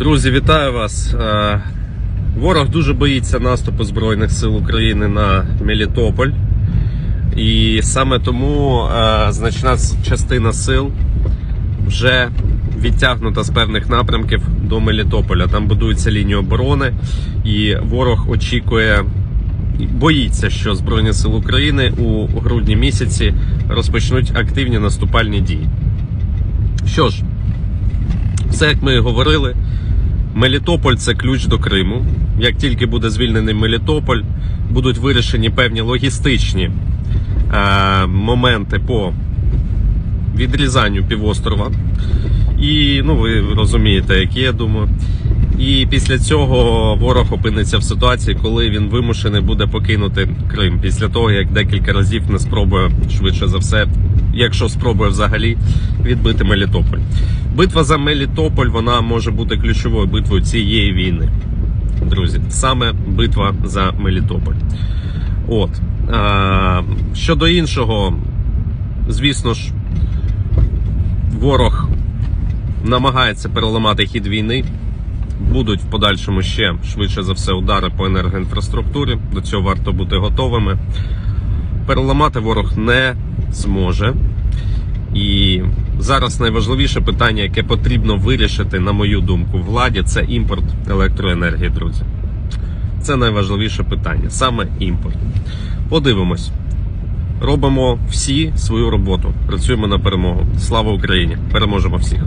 Друзі, вітаю вас. Е, Ворог дуже боїться наступу Збройних сил України на Мелітополь. І саме тому е, значна частина сил вже відтягнута з певних напрямків до Мелітополя. Там будується лінія оборони, і ворог очікує, боїться, що Збройні сили України у грудні місяці розпочнуть активні наступальні дії. Що ж, все як ми і говорили. Мелітополь це ключ до Криму. Як тільки буде звільнений Мелітополь, будуть вирішені певні логістичні е, моменти по відрізанню півострова. І ну ви розумієте, які я думаю. І після цього ворог опиниться в ситуації, коли він вимушений буде покинути Крим після того, як декілька разів не спробує швидше за все, якщо спробує взагалі відбити Мелітополь. Битва за Мелітополь вона може бути ключовою битвою цієї війни. Друзі, саме битва за Мелітополь. От а, щодо іншого, звісно ж, ворог намагається переламати хід війни. Будуть в подальшому ще швидше за все удари по енергоінфраструктурі. До цього варто бути готовими. Переламати ворог не зможе. І зараз найважливіше питання, яке потрібно вирішити, на мою думку, владі, це імпорт електроенергії, друзі. Це найважливіше питання, саме імпорт. Подивимось. Робимо всі свою роботу. Працюємо на перемогу. Слава Україні! Переможемо всіх!